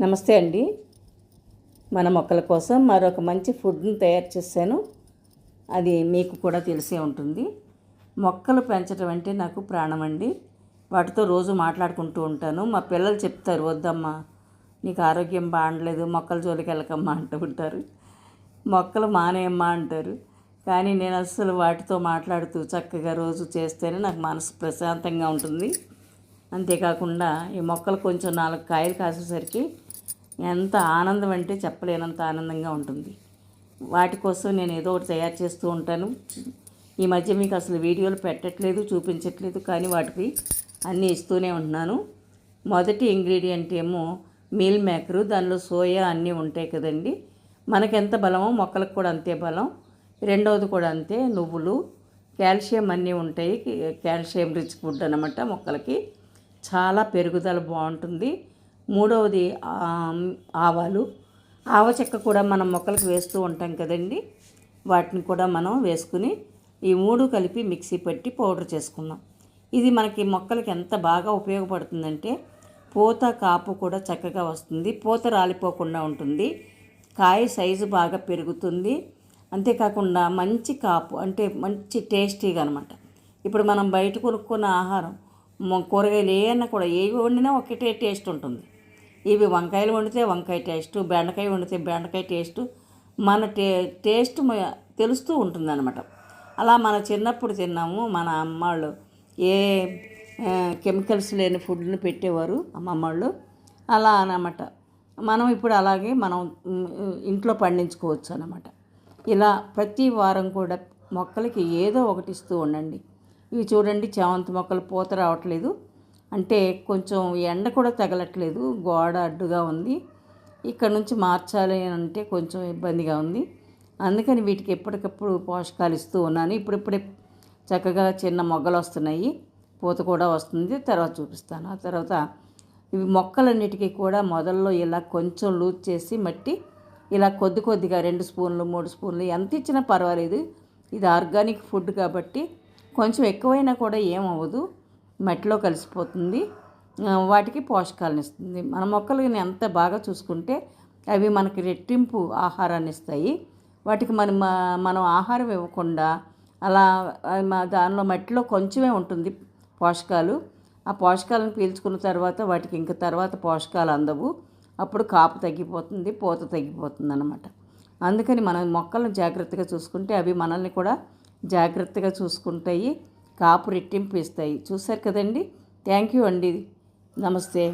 నమస్తే అండి. మన మొక్కల కోసం మరొక మంచి ఫుడ్ని తయారు చేశాను. అది మీకు కూడా తెలిసే ఉంటుంది. మొక్కలు పెంచడం అంటే నాకు ప్రాణం అండి. వాటితో రోజు మాట్లాడుకుంటూ ఉంటాను. మా పిల్లలు చెప్తారు వద్దమ్మా నీకు ఆరోగ్యం బాగలేదు మొక్కల జోలికి వెళ్ళకమ్మా అంటూ ఉంటారు. మొక్కలు మానేయమ్మా అంటారు. కానీ నేను అస్సలు వాటితో మాట్లాడుతూ చక్కగా రోజు చేస్తేనే నాకు మనసు ప్రశాంతంగా ఉంటుంది. అంతేకాకుండా ఈ మొక్కలు కొంచెం నాలుగు కాయలు కాసేసరికి ఎంత ఆనందం అంటే చెప్పలేనంత ఆనందంగా ఉంటుంది. వాటి కోసం నేను ఏదో ఒకటి తయారు చేస్తూ ఉంటాను. ఈ మధ్య మీకు అసలు వీడియోలు పెట్టట్లేదు చూపించట్లేదు కానీ వాటికి అన్నీ ఇస్తూనే ఉంటున్నాను. మొదటి ఇంగ్రీడియంట్ ఏమో మీల్ మేకరు దానిలో సోయా అన్నీ ఉంటాయి కదండి. మనకి ఎంత బలమో మొక్కలకు కూడా అంతే బలం. రెండవది కూడా అంతే నువ్వులు కాల్షియం అన్నీ ఉంటాయి. కాల్షియం రిచ్ ఫుడ్ అనమాట మొక్కలకి. చాలా పెరుగుదల బాగుంటుంది. మూడవది ఆవాలు. ఆవ చెక్క కూడా మనం మొక్కలకు వేస్తూ ఉంటాం కదండి. వాటిని కూడా మనం వేసుకుని ఈ మూడు కలిపి మిక్సీ పెట్టి పౌడర్ చేసుకుందాం. ఇది మనకి మొక్కలకి ఎంత బాగా ఉపయోగపడుతుందంటే పూత కాపు కూడా చక్కగా వస్తుంది. పూత రాలిపోకుండా ఉంటుంది. కాయ సైజు బాగా పెరుగుతుంది. అంతేకాకుండా మంచి కాపు అంటే మంచి టేస్టీగా అనమాట ఇప్పుడు మనం బయట కొనుక్కున్న ఆహారం కూరగాయలు ఏమన్నా కూడా ఏవి వండినా ఒకటే టేస్ట్ ఉంటుంది. ఇవి వంకాయలు వండితే వంకాయ టేస్ట్ బెండకాయ వండితే బెండకాయ టేస్ట్ మన టే టేస్ట్ తెలుస్తూ ఉంటుందన్నమాట. అలా మన చిన్నప్పుడు తిన్నాము మన అమ్మాళ్ళు ఏ కెమికల్స్ లేని ఫుడ్ని పెట్టేవారు అమ్మమ్మళ్ళు అలా అన్నమాట. మనం ఇప్పుడు అలాగే మనం ఇంట్లో పండించుకోవచ్చు అనమాట ఇలా ప్రతి వారం కూడా మొక్కలకి ఏదో ఒకటి ఇస్తూ ఉండండి. ఇవి చూడండి చామంతి మొక్కలు పూత రావట్లేదు. అంటే కొంచెం ఎండ కూడా తగలట్లేదు గోడ అడ్డుగా ఉంది. ఇక్కడ నుంచి మార్చాలి అని అంటే కొంచెం ఇబ్బందిగా ఉంది. అందుకని వీటికి ఎప్పటికప్పుడు పోషకాలు ఇస్తూ ఉన్నాను. ఇప్పుడిప్పుడే చక్కగా చిన్న మొగ్గలు వస్తున్నాయి. పూత కూడా వస్తుంది. తర్వాత చూపిస్తాను. ఆ తర్వాత ఇవి మొక్కలన్నిటికీ కూడా మొదల్లో ఇలా కొంచెం లూజ్ చేసి మట్టి ఇలా కొద్ది కొద్దిగా రెండు స్పూన్లు మూడు స్పూన్లు ఎంత ఇచ్చినా పర్వాలేదు. ఇది ఆర్గానిక్ ఫుడ్ కాబట్టి కొంచెం ఎక్కువైనా కూడా ఏమవ్వదు. మట్టిలో కలిసిపోతుంది. వాటికి పోషకాలను ఇస్తుంది. మన మొక్కలని ఎంత బాగా చూసుకుంటే అవి మనకి రెట్టింపు ఆహారాన్ని ఇస్తాయి. వాటికి మనం మనం ఆహారం ఇవ్వకుండా అలా దానిలో మట్టిలో కొంచెమే ఉంటుంది పోషకాలు. ఆ పోషకాలను పీల్చుకున్న తర్వాత వాటికి ఇంక తర్వాత పోషకాలు అందవు. అప్పుడు కాపు తగ్గిపోతుంది పూత తగ్గిపోతుంది అనమాట అందుకని మనం మొక్కలను జాగ్రత్తగా చూసుకుంటే అవి మనల్ని కూడా జాగ్రత్తగా చూసుకుంటాయి. కాపు రెట్టింపు ఇస్తాయి. చూశారు కదండి? థ్యాంక్ యూ అండి. నమస్తే.